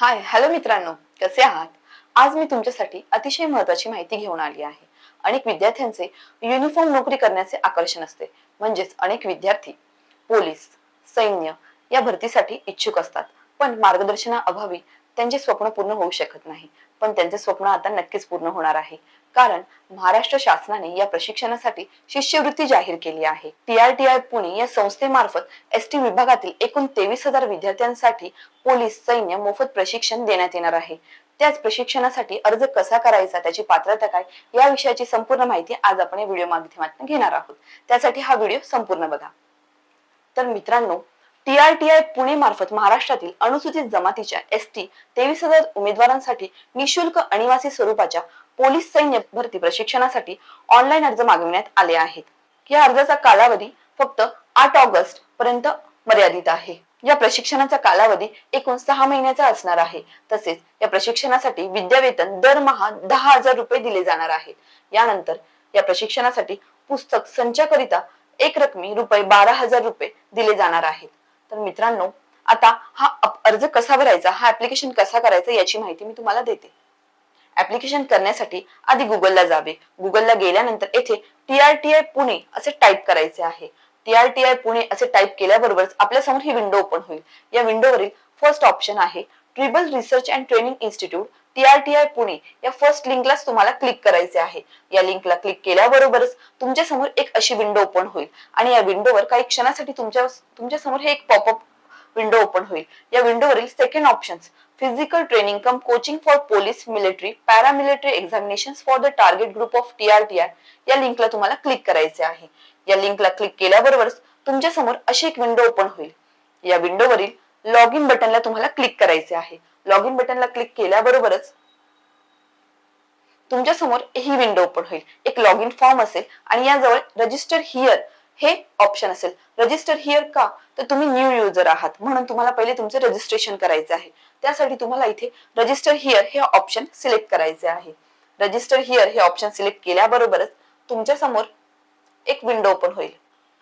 Hi hello मित्रांनो कसे आहात? आज मी तुमच्यासाठी अतिशय महत्वाची माहिती घेऊन आली आहे. अनेक विद्यार्थ्यांचे युनिफॉर्म नोकरी करण्याचे आकर्षण असते. म्हणजेच अनेक विद्यार्थी पोलीस सैन्य या भरतीसाठी इच्छुक असतात. पण मार्गदर्शनाअभावी त्यांचे स्वप्न पूर्ण होऊ शकत नाही. पण त्यांचे स्वप्न आता नक्कीच पूर्ण होणार आहे. कारण महाराष्ट्र शासनाने या प्रशिक्षणासाठी शिष्यवृत्ती जाहीर केली आहे. टीआरटीआय पुणे या संस्थेमार्फत एस टी विभागातील एकूण तेवीस हजार विद्यार्थ्यांसाठी पोलीस सैन्य मोफत प्रशिक्षण देण्यात येणार आहे. त्याच प्रशिक्षणासाठी अर्ज कसा करायचा त्याची पात्रता काय या विषयाची संपूर्ण माहिती आज आपण या व्हिडिओ माध्यमातून घेणार आहोत. त्यासाठी हा व्हिडिओ संपूर्ण बघा. तर मित्रांनो टीआरटीआय पुणे मार्फत महाराष्ट्रातील अनुसूचित जमातीच्या एस टी तेवीस हजार उमेदवारांसाठी निशुल्क अनिवासी स्वरूपाच्या पोलीस सैन्य भरती प्रशिक्षणासाठी ऑनलाईन अर्ज मागविण्यात आले आहेत. या अर्जाचा कालावधी फक्त आठ ऑगस्ट पर्यंत मर्यादित आहे. या प्रशिक्षणाचा कालावधी एकूण सहा महिन्याचा असणार आहे. तसेच या प्रशिक्षणासाठी विद्यावेतन दरमहा दहा हजार रुपये दिले जाणार आहे यानंतर या प्रशिक्षणासाठी पुस्तक संचाकरिता एक रकमी रुपये बारा हजार रुपये दिले जाणार आहेत. तर मित्रांनो आता हा अर्ज कसा भरायचा हा ऍप्लिकेशन कसा करायचा याची माहिती मी तुम्हाला देते. ऍप्लिकेशन करण्यासाठी आधी गुगलला जावे. गुगलला गेल्यानंतर येथे टीआरटीआय पुणे असे टाईप करायचे आहे. टीआरटीआय पुणे असे टाईप केल्याबरोबरच आपल्यासमोर ही विंडो ओपन होईल. या विंडोवरील फर्स्ट ऑप्शन आहे tribal research and training institute TRTI Pune या फर्स्ट लिंकलाच तुम्हाला क्लिक करायचे आहे. या लिंकला क्लिक केल्याबरोबरच तुमच्यासमोर एक अशी विंडो ओपन होईल. आणि या विंडोवर काही क्षणासाठी तुमच्या तुमच्यासमोर हे एक पॉपअप विंडो ओपन होईल. या विंडोवरील second option physical training cum coaching for police military paramilitary examination for the target group of TRTI या लिंकला तुम्हाला क्लिक करायचे आहे. या लिंकला क्लिक केल्याबरोबरच तुमच्यासमोर अशी एक विंडो ओपन होईल. या विंडोवरील लॉग इन बटनला तुम्हाला क्लिक करायचे आहे. लॉग इन बटनला क्लिक केल्याबरोबरच तुमच्यासमोर ही विंडो ओपन होईल. एक लॉग इन फॉर्म असेल आणि याजवळ रजिस्टर हिअर हे ऑप्शन असेल. रजिस्टर हिअर का? तर तुम्ही न्यू युजर आहात. म्हणून तुम्हाला पहिले तुमचे रजिस्ट्रेशन करायचे आहे. त्यासाठी तुम्हाला इथे रजिस्टर हिअर हे ऑप्शन सिलेक्ट करायचे आहे. रजिस्टर हिअर हे ऑप्शन सिलेक्ट केल्याबरोबरच तुमच्यासमोर एक विंडो ओपन होईल.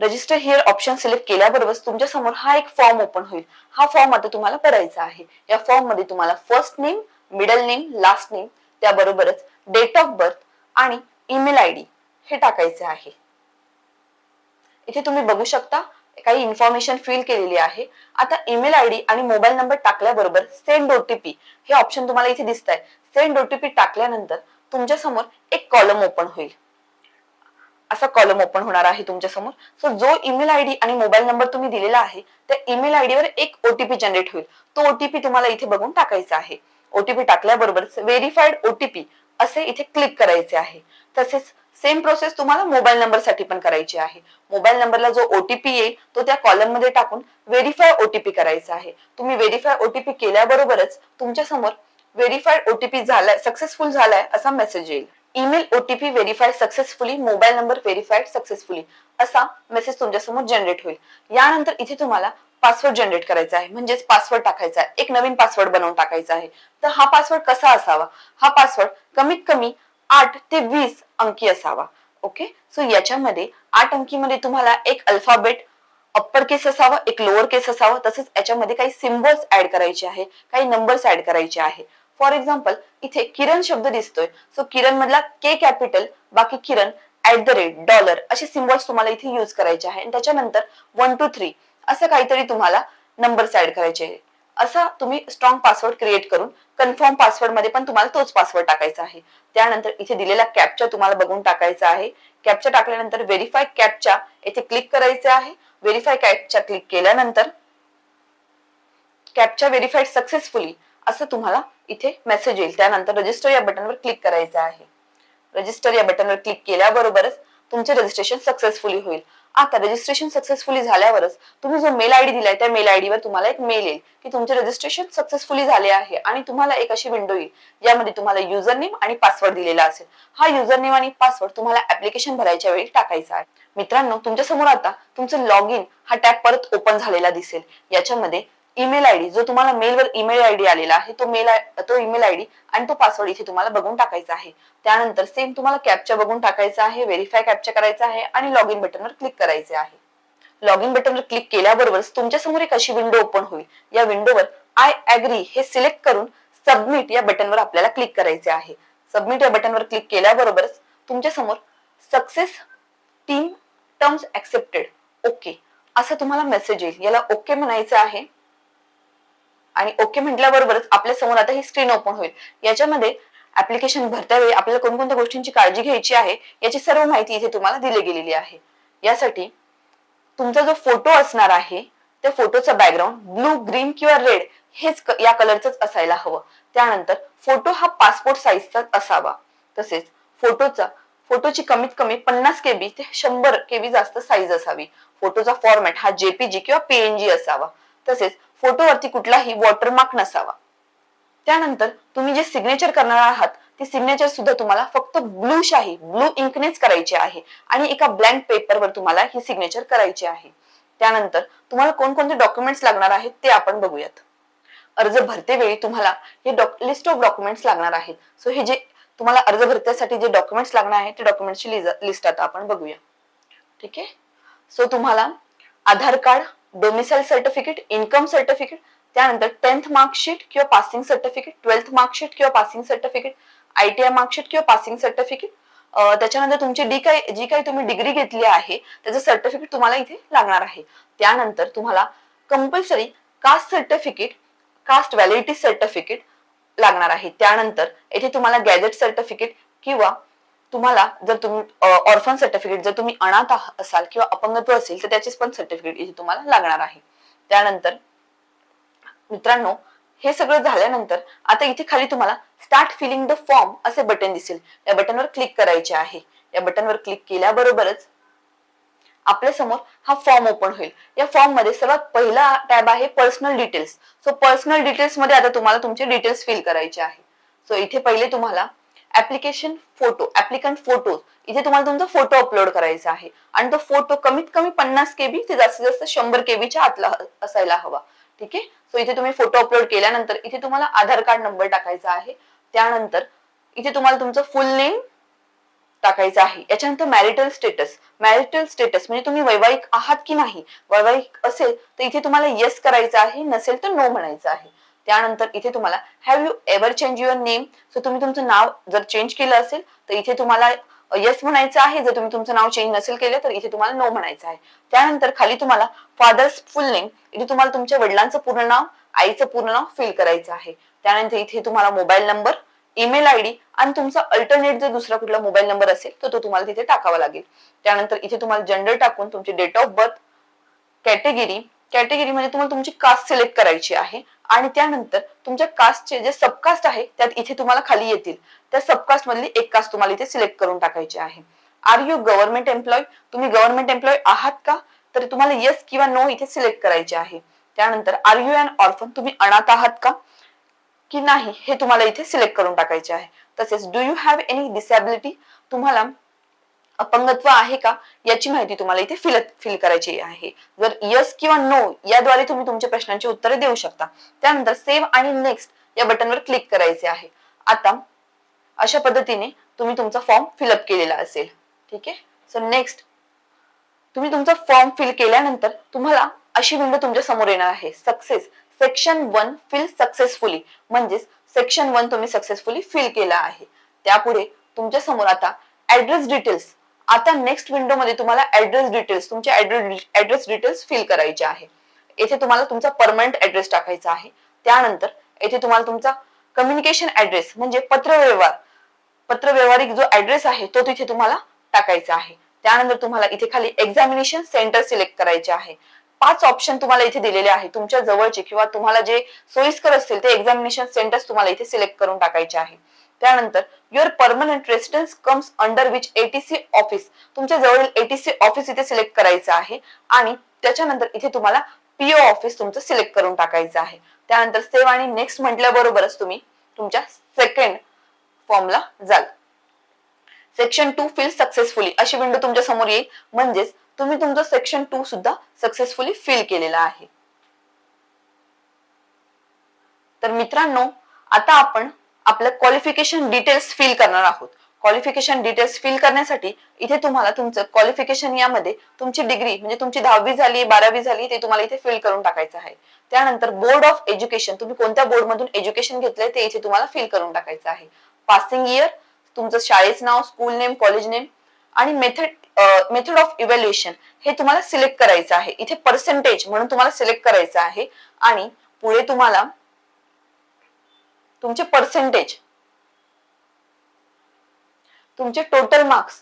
रजिस्टर हिअर ऑप्शन सिलेक्ट केल्याबरोबर तुमच्यासमोर हा एक फॉर्म ओपन होईल. हा फॉर्म आता तुम्हाला भरायचा आहे. या फॉर्ममध्ये तुम्हाला first name middle name last name त्याबरोबरच डेट ऑफ बर्थ आणि ईमेल आय डी हे टाकायचे आहे. इथे तुम्ही बघू शकता काही इन्फॉर्मेशन फिल केलेली आहे. आता ईमेल आय डी आणि मोबाईल नंबर टाकल्याबरोबर सेंड ओटीपी हे ऑप्शन तुम्हाला इथे दिसत आहे सेंड ओटीपी टाकल्यानंतर तुमच्यासमोर एक कॉलम ओपन होईल. असा कॉलम ओपन होणार आहे तुमच्यासमोर सो जो ईमेल आयडी आणि मोबाईल नंबर तुम्ही दिलेला आहे त्या ईमेल आयडीवर वर एक ओटीपी जनरेट होईल. तो ओटीपी तुम्हाला इथे बघून टाकायचा आहे. ओटीपी टाकल्याबरोबर व्हेरीफाईड ओटीपी असे इथे क्लिक करायचे आहे. तसेच सेम प्रोसेस तुम्हाला मोबाईल नंबरसाठी पण करायची आहे. मोबाईल नंबरला जो ओटीपी येईल तो त्या कॉलममध्ये टाकून व्हेरीफाय ओटीपी करायचा आहे. तुम्ही व्हेरीफाय ओटीपी केल्याबरोबरच तुमच्यासमोर व्हेरीफाईड ओटीपी झालाय सक्सेसफुल झालाय असा मेसेज येईल. Email OTP verified successfully mobile number verified successfully असा मेसेज तुमच्यासमोर जनरेट होईल. यानंतर इथे तुम्हाला पासवर्ड जनरेट करायचा आहे. म्हणजेच पासवर्ड टाकायचा आहे. एक नवीन पासवर्ड बनवून टाकायचा आहे. तर हा पासवर्ड कसा असावा? हा पासवर्ड कमीत कमी आठ ते वीस अंकी असावा. ओके सो याच्यामध्ये आठ अंकीमध्ये तुम्हाला एक अल्फाबेट अप्पर केस असावा एक लोअर केस असावा. तसंच याच्यामध्ये काही सिम्बॉल्स ऍड करायचे आहे काही नंबर्स ऍड करायचे आहे. फॉर एक्झाम्पल इथे किरण शब्द दिसतोय. सो किरण मधला के कॅपिटल बाकी Kiran at the rate dollar असे सिम्बॉल्स तुम्हाला इथे युज करायचे आहे. आणि त्याच्यानंतर वन टू थ्री असं काहीतरी तुम्हाला नंबर्स ऍड करायचे आहे. असा तुम्ही स्ट्रॉंग पासवर्ड क्रिएट करून कन्फर्म पासवर्डमध्ये पण तुम्हाला तोच पासवर्ड टाकायचा आहे. त्यानंतर इथे दिलेला कॅपचा तुम्हाला बघून टाकायचा आहे. कॅपचा टाकल्यानंतर व्हेरीफाय कॅपच्या येथे क्लिक करायचे आहे. व्हेरीफाय कॅपच्या क्लिक केल्यानंतर कॅपच्या व्हेरीफाईड सक्सेसफुली असं तुम्हाला इथे मेसेज येईल. त्यानंतर रजिस्टर या बटनवर क्लिक करायचं आहे. रजिस्टर या बटनवर क्लिक केल्याबरोबरच तुमचे रजिस्ट्रेशन सक्सेसफुली होईल. आता रजिस्ट्रेशन सक्सेसफुली झाल्यावरच तुम्ही जो मेल आयडी दिलाय त्या मेल आयडी वर तुम्हाला एक मेल येईल की तुमचे रजिस्ट्रेशन सक्सेसफुली झाले आहे आणि तुम्हाला एक अशी विंडो येईल यामध्ये तुम्हाला युजर नेम आणि पासवर्ड दिलेला असेल. हा युजर नेम आणि पासवर्ड तुम्हाला ऍप्लिकेशन भरायच्या वेळी टाकायचा आहे. मित्रांनो तुमच्यासमोर आता तुमचं लॉग इन हा टॅब परत ओपन झालेला दिसेल. याच्यामध्ये ईमेल आयडी जो तुम्हाला मेलवर ईमेल आयडी आलेला आहे तो मेल तो ईमेल आयडी आणि तो पासवर्ड इथे तुम्हाला बघून टाकायचा आहे. त्यानंतर सेम तुम्हाला कॅप्चर बघून टाकायचा आहे व्हेरीफाय कॅप्चर करायचा आहे आणि लॉग इन बटनवर क्लिक करायचे आहे. लॉग इन बटनवर क्लिक केल्याबरोबरच तुमच्यासमोर एक अशी विंडो ओपन होईल. या विंडोवर आय अग्री हे सिलेक्ट करून सबमिट या बटनवर आपल्याला क्लिक करायचे आहे. सबमिट या बटनवर क्लिक केल्याबरोबरच तुमच्यासमोर success team terms accepted okay असं तुम्हाला मेसेज येईल. याला ओके म्हणायचं आहे. आणि ओके म्हटल्याबरोबरच आपल्यासमोर आता ही स्क्रीन ओपन होईल. याच्यामध्ये ऍप्लिकेशन भरत्या वेळी आपल्याला कोणकोणत्या गोष्टींची काळजी घ्यायची आहे याची सर्व माहिती इथे तुम्हाला दिली गेलेली आहे. यासाठी तुमचा जो फोटो असणार आहे त्या फोटोचा बॅकग्राऊंड ब्लू ग्रीन किंवा रेड हेच या कलरच असायला हवं. त्यानंतर फोटो हा पासपोर्ट साईजचा असावा. तसेच फोटोचा फोटोची कमीत कमी पन्नास केबी ते शंभर केबी जास्त साईज असावी. फोटोचा फॉर्मॅट हा जेपीजी किंवा पीएनजी असावा. तसेच फोटोवरती कुठलाही वॉटरमार्क नसावा. त्यानंतर तुम्ही जे सिग्नेचर करणार आहात ती सिग्नेचर सुद्धा तुम्हाला फक्त ब्लू शाही ब्लू इंकनेच करायची आहे आणि एका ब्लँक पेपरवर तुम्हाला ही सिग्नेचर करायची आहे. त्यानंतर तुम्हाला कोणकोणते डॉक्युमेंट्स लागणार आहेत ते आपण बघूयात. अर्ज भरते वेळी तुम्हाला हे लिस्ट ऑफ डॉक्युमेंट्स लागणार आहेत. सो हे जे तुम्हाला अर्ज भरत्यासाठी जे डॉक्युमेंट्स लागणार आहे ते डॉक्युमेंटची लिस्ट आता आपण बघूया. ठीक आहे? सो तुम्हाला Aadhaar card domicile certificate income certificate त्यानंतर टेन्थ मार्कशीट किंवा पासिंग सर्टिफिकेट ट्वेल्थ मार्कशीट किंवा पासिंग सर्टिफिकेट आयटीआय मार्कशीट किंवा पासिंग सर्टिफिकेट त्याच्यानंतर तुमची डी काय जी काही तुम्ही डिग्री घेतली आहे त्याचं सर्टिफिकेट तुम्हाला इथे लागणार आहे. त्यानंतर तुम्हाला compulsory caste certificate caste validity certificate लागणार आहे. त्यानंतर येथे तुम्हाला गॅजेट सर्टिफिकेट किंवा तुम्हाला जर तुम्ही ऑर्फन सर्टिफिकेट जर तुम्ही अनाथ असाल किंवा अपंगत्व असेल तर त्याचे पण सर्टिफिकेट इथे तुम्हाला लागणार आहे. त्यानंतर मित्रांनो हे सगळं झाल्यानंतर आता इथे खाली तुम्हाला स्टार्ट फिलिंग द फॉर्म असे बटन दिसेल. या बटनवर क्लिक करायचे आहे. या बटनवर क्लिक केल्याबरोबरच आपल्यासमोर हा फॉर्म ओपन होईल. या फॉर्ममध्ये सर्वात पहिला टॅब आहे पर्सनल डिटेल्स सो पर्सनल डिटेल्समध्ये आता तुम्हाला तुमचे डिटेल्स फिल करायचे आहे. सो इथे पहिले तुम्हाला ऍप्लिकेशन फोटो ऍप्लिकंट फोटो इथे तुम्हाला तुमचा फोटो अपलोड करायचा आहे. आणि तो फोटो कमीत कमी पन्नास केबी ते जास्तीत जास्त शंभर केबीच्या आतला असायला हवा. ठीक आहे? सो इथे तुम्ही फोटो अपलोड केल्यानंतर इथे तुम्हाला आधार कार्ड नंबर टाकायचा आहे. त्यानंतर इथे तुम्हाला तुमचं फुल नेम टाकायचं आहे. याच्यानंतर मॅरिटल स्टेटस मॅरिटल स्टेटस म्हणजे तुम्ही वैवाहिक आहात की नाही? वैवाहिक असेल तर इथे तुम्हाला येस करायचं आहे. नसेल तर नो म्हणायचं आहे. त्यानंतर इथे तुम्हाला have you ever change your name so तुम्ही तुमचं नाव जर चेंज केलं असेल तर इथे तुम्हाला येस म्हणायचं आहे. जर तुम्ही तुमचं नाव चेंज नसेल केलं तर इथे तुम्हाला नो म्हणायचं आहे. त्यानंतर खाली तुम्हाला फादर्स फुल नेम इथे तुम्हाला तुमच्या वडिलांचं पूर्ण नाव आईचं पूर्ण नाव फिल करायचं आहे. त्यानंतर इथे तुम्हाला मोबाईल नंबर ईमेल आयडी आणि तुमचा अल्टरनेट जर दुसरा कुठला मोबाईल नंबर असेल तर तो तुम्हाला तिथे टाकावा लागेल. त्यानंतर इथे तुम्हाला जेंडर टाकून तुमची date of birth category category मध्ये तुम्हाला तुमची कास्ट सिलेक्ट करायची आहे. आणि त्यानंतर तुमच्या कास्टचे जे सबकास्ट आहे त्यात इथे तुम्हाला खाली येतील. त्या सबकास्ट मधली एक कास्ट तुम्हाला इथे सिलेक्ट करून टाकायची आहे. आर यू गव्हर्नमेंट एम्प्लॉय तुम्ही गव्हर्नमेंट एम्प्लॉय आहात का? तर तुम्हाला येस किंवा नो इथे सिलेक्ट करायचे आहे. त्यानंतर आर यू अँड ऑर्फन तुम्ही अनाथ आहात का? की नाही हे तुम्हाला इथे सिलेक्ट करून टाकायचे आहे. तसेच do you have any disability तुम्हाला अपंगत्व आहे का? याची माहिती तुम्हाला इथे फिल फिल करायची आहे. जर यस किंवा नो याद्वारे तुम्ही तुमच्या प्रश्नांची उत्तरे देऊ शकता. त्यानंतर सेव्ह आणि नेक्स्ट या बटनवर क्लिक करायचे आहे. आता अशा पद्धतीने तुम्ही तुमचा फॉर्म फिलअप केलेला असेल. ठीक आहे? सो नेक्स्ट तुम्ही तुमचा फॉर्म फिल केल्यानंतर तुम्हाला अशी विंडो तुमच्यासमोर येणार आहे. Success section one fill successfully म्हणजेच सेक्शन वन तुम्ही सक्सेसफुली फिल केला आहे. त्यापुढे तुमच्यासमोर आता ऍड्रेस डिटेल्स आता नेक्स्ट विंडो मध्ये तुम्हाला ऍड्रेस डिटेल्स तुमचे ऍड्रेस डिटेल्स फिल करायचे आहे. येथे तुम्हाला तुमचा परमनंट ऍड्रेस टाकायचा आहे. त्यानंतर येथे तुम्हाला तुमचा कम्युनिकेशन ऍड्रेस म्हणजे पत्रव्यवहार पत्रव्यवहारिक जो ऍड्रेस आहे तो तिथे तुम्हाला टाकायचा आहे. त्यानंतर तुम्हाला इथे खाली एक्झामिनेशन सेंटर सिलेक्ट करायचे आहे. पाच ऑप्शन तुम्हाला इथे दिलेले आहे. तुमच्या जवळचे किंवा तुम्हाला जे सोयीस्कर असतील ते एक्झामिनेशन सेंटर्स तुम्हाला इथे सिलेक्ट करून टाकायचे आहे. त्यानंतर your permanent residence comes under which ATC office तुमच्या जवळील एटीसी ऑफिस इथे सिलेक्ट करायचं आहे आणि त्याच्यानंतर इथे तुम्हाला पीओ ऑफिस तुमचं सिलेक्ट करून टाकायचं आहे. त्यानंतर सेव्ह आणि नेक्स्ट म्हटल्याबरोबरच तुम्ही तुमच्या सेकंड फॉर्मला जाल. सेक्शन टू फिल सक्सेसफुली अशी विंडो तुमच्यासमोर येईल. म्हणजेच तुम्ही तुमचं सेक्शन टू सुद्धा सक्सेसफुली फिल केलेला आहे. तर मित्रांनो आता आपण आपलं क्वालिफिकेशन डिटेल्स फिल करणार आहोत. क्वालिफिकेशन डिटेल्स फिल करण्यासाठी इथे तुम्हाला तुमचं क्वालिफिकेशन यामध्ये तुमची डिग्री म्हणजे तुमची दहावी झाली बारावी झाली ते तुम्हाला इथे फिल करून टाकायचं आहे. त्यानंतर बोर्ड ऑफ एज्युकेशन तुम्ही कोणत्या बोर्ड मधून एज्युकेशन घेतलंय ते इथे तुम्हाला फिल करून टाकायचं आहे. पासिंग इयर तुमचं शाळेचं नाव स्कूल नेम कॉलेज नेम आणि मेथड मेथड ऑफ इव्हॅल्युएशन हे तुम्हाला सिलेक्ट करायचं आहे. इथे पर्सेंटेज म्हणून तुम्हाला सिलेक्ट करायचं आहे. आणि पुढे तुम्हाला तुमचे पर्सेंटेज तुमचे टोटल मार्क्स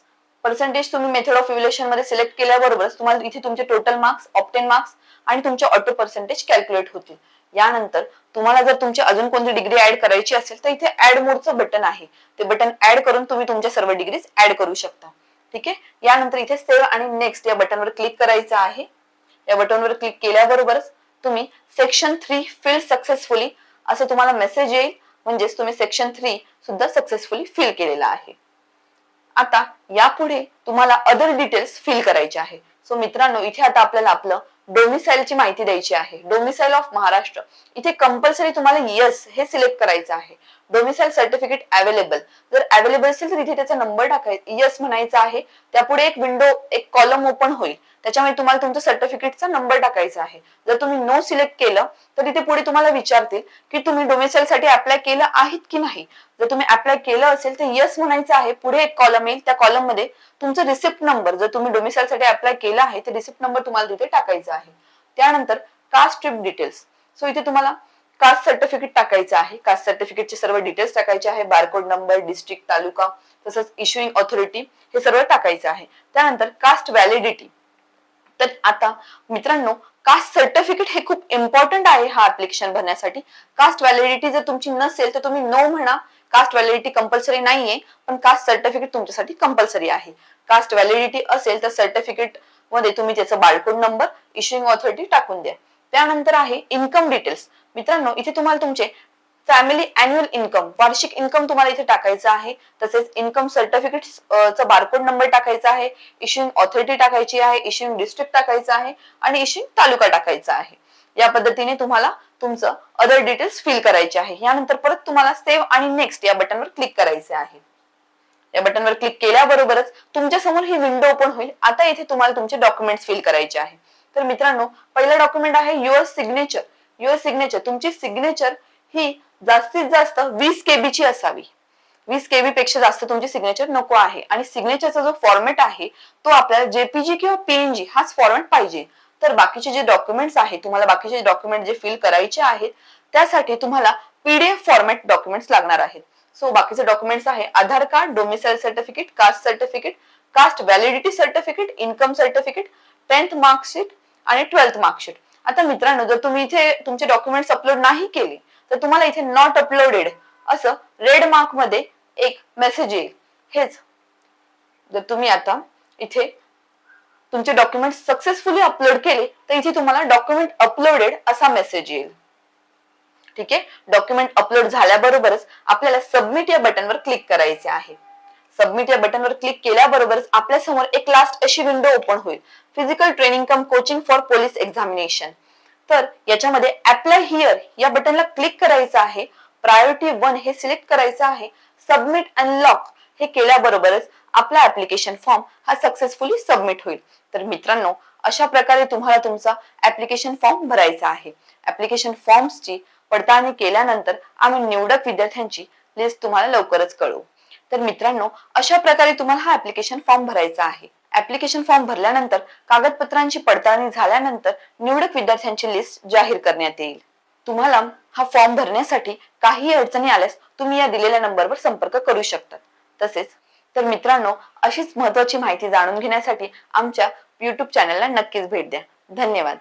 पर्सेंटेज तुम्ही मेथड ऑफ इव्हल्युएशनमध्ये सिलेक्ट केल्याबरोबरच तुम्हाला इथे तुमचे टोटल मार्क्स ऑप्टेन मार्क्स आणि तुमचे ऑटो पर्सेंटेज कॅल्क्युलेट होतील. यानंतर तुम्हाला जर तुमची अजून कोणती डिग्री ऍड करायची असेल तर इथे ऍड मोडचं बटन आहे. ते बटन ऍड करून तुम्ही तुमच्या सर्व डिग्रीज ऍड करू शकता. ठीक आहे? यानंतर इथे सेव्ह आणि नेक्स्ट या बटनवर क्लिक करायचं आहे. या बटनवर क्लिक केल्याबरोबरच तुम्ही सेक्शन थ्री फिल सक्सेसफुली असं तुम्हाला मेसेज येईल. म्हणजेच तुम्ही सेक्शन थ्री सुद्धा सक्सेसफुली फिल केलेला आहे. आता यापुढे तुम्हाला अदर डिटेल्स फिल करायचे आहे. सो मित्रांनो इथे आता आपल्याला आपलं डोमिसाईलची माहिती द्यायची आहे. डोमिसाईल ऑफ महाराष्ट्र इथे कंपल्सरी तुम्हाला यस हे सिलेक्ट करायचं आहे. डोमिसाईल सर्टिफिकेट अवेलेबल जर अवेलेबल असेल तर इथे त्याचा नंबर टाकायचा यस म्हणायचा आहे. त्यापुढे एक विंडो एक कॉलम ओपन होईल. त्याच्यामध्ये तुम्हाला तुमच्या सर्टिफिकेटचा नंबर टाकायचा आहे. जर तुम्ही नो सिलेक्ट केलं तर तिथे पुढे तुम्हाला विचारतील की तुम्ही डोमिसाईल साठी अप्लाय केलं आहेत की नाही. जर तुम्ही अप्लाय केलं असेल तर यस म्हणायचं आहे. पुढे एक कॉलम येईल. त्या कॉलममध्ये तुमचा रिसिप्ट नंबर जर तुम्ही डोमिसाईल साठी अप्लाय केला आहे तर रिसिप्ट नंबर तुम्हाला तिथे टाकायचा आहे. त्यानंतर कास्ट ट्रिप डिटेल्स सो इथे तुम्हाला कास्ट सर्टिफिकेट टाकायचं आहे. कास्ट सर्टिफिकेटचे सर्व डिटेल्स टाकायचे आहे. बारकोड नंबर डिस्ट्रिक्ट तालुका तसंच इश्युइंग ऑथॉरिटी हे सर्व टाकायचं आहे. त्यानंतर कास्ट व्हॅलिडिटी तर आता मित्रांनो कास्ट सर्टिफिकेट हे खूप इम्पॉर्टंट आहे हा अप्लिकेशन भरण्यासाठी. कास्ट व्हॅलिडिटी जर तुमची नसेल तर तुम्ही नो म्हणा. कास्ट व्हॅलिडिटी कंपल्सरी नाहीये पण कास्ट सर्टिफिकेट तुमच्यासाठी कंपल्सरी आहे. कास्ट व्हॅलिडिटी असेल तर सर्टिफिकेटमध्ये तुम्ही त्याचा बारकोड नंबर इश्युइंग ऑथॉरिटी टाकून द्या. त्यानंतर आहे इन्कम डिटेल्स मित्रांनो इथे तुम्हाला तुमचे फॅमिली अॅन्युअल इन्कम वार्षिक इन्कम तुम्हाला इथे टाकायचं आहे. तसेच इन्कम सर्टिफिकेट चा बारकोड नंबर टाकायचा आहे. इश्युइंग ऑथॉरिटी टाकायची आहे. इश्युइंग डिस्ट्रिक्ट टाकायचं आहे. आणि इश्युइंग तालुका टाकायचा आहे. या पद्धतीने तुम्हाला तुमचं अदर डिटेल्स फिल करायचे आहे. यानंतर परत तुम्हाला सेव्ह आणि नेक्स्ट या बटनवर क्लिक करायचे आहे. या बटनवर क्लिक केल्याबरोबरच तुमच्यासमोर ही विंडो ओपन होईल. आता इथे तुम्हाला तुमचे डॉक्युमेंट्स फिल करायचे आहे. तर मित्रांनो पहिलं डॉक्युमेंट आहे युअर सिग्नेचर युअर सिग्नेचर तुमची सिग्नेचर ही जास्तीत जास्त वीस केबीची असावी. वीस केबी पेक्षा जास्त तुमची सिग्नेचर नको आहे. आणि सिग्नेचरचा जो फॉर्मेट आहे तो आपल्याला जेपीजी किंवा पीएनजी हाच फॉर्मेट पाहिजे. तर बाकीचे जे डॉक्युमेंट्स आहेत तुम्हाला बाकीचे डॉक्युमेंट जे फिल करायचे आहेत त्यासाठी तुम्हाला पीडीएफ फॉर्मेट डॉक्युमेंट्स लागणार आहेत. सो बाकीचे डॉक्युमेंट्स आहे Aadhaar card domicile certificate caste certificate caste validity certificate income certificate tenth marksheet आणि ट्वेल्थ मार्कशीट आता मित्रांनो जर तुम्ही इथे तुमचे डॉक्युमेंट्स अपलोड नाही केले तर तुम्हाला इथे नॉट अपलोडेड असं रेड मार्कमध्ये एक मेसेज येईल. हेच. जर तुम्ही आता इथे तुमचे डॉक्युमेंट सक्सेसफुली अपलोड केले तर इथे तुम्हाला डॉक्युमेंट अपलोडेड असा मेसेज येईल. ठीक आहे? डॉक्युमेंट अपलोड झाल्याबरोबरच आपल्याला सबमिट या बटनवर क्लिक करायचे आहे. सबमिट या बटनवर क्लिक केल्याबरोबरच आपल्यासमोर एक लास्ट अशी विंडो ओपन होईल. Physical training cum coaching for police examination तर याच्यामध्ये अप्लाय हिअर या बटनला क्लिक करायचं आहे. प्रायोरिटी वन हे सिलेक्ट करायचं आहे. सबमिट अँड लॉक हे केल्याबरोबरच आपला ऍप्लिकेशन फॉर्म हा सक्सेसफुली सबमिट होईल. तर मित्रांनो अशा प्रकारे तुम्हाला तुमचा ऍप्लिकेशन फॉर्म भरायचा आहे. ऍप्लिकेशन फॉर्म्सची पडताळणी केल्यानंतर आम्ही निवडक विद्यार्थ्यांची लिस्ट तुम्हाला लवकरच कळवू. तर मित्रांनो अशा प्रकारे तुम्हाला हा ऍप्लिकेशन फॉर्म भरायचा आहे. ऍप्लिकेशन फॉर्म भरल्यानंतर कागदपत्रांची पडताळणी झाल्यानंतर निवडक विद्यार्थ्यांची लिस्ट जाहीर करण्यात येईल. तुम्हाला हा फॉर्म भरण्यासाठी काही अडचणी आल्यास तुम्ही या दिलेल्या नंबरवर संपर्क करू शकता. तसेच तर मित्रांनो अशीच महत्वाची माहिती जाणून घेण्यासाठी आमच्या युट्यूब चॅनलला नक्कीच भेट द्या. धन्यवाद.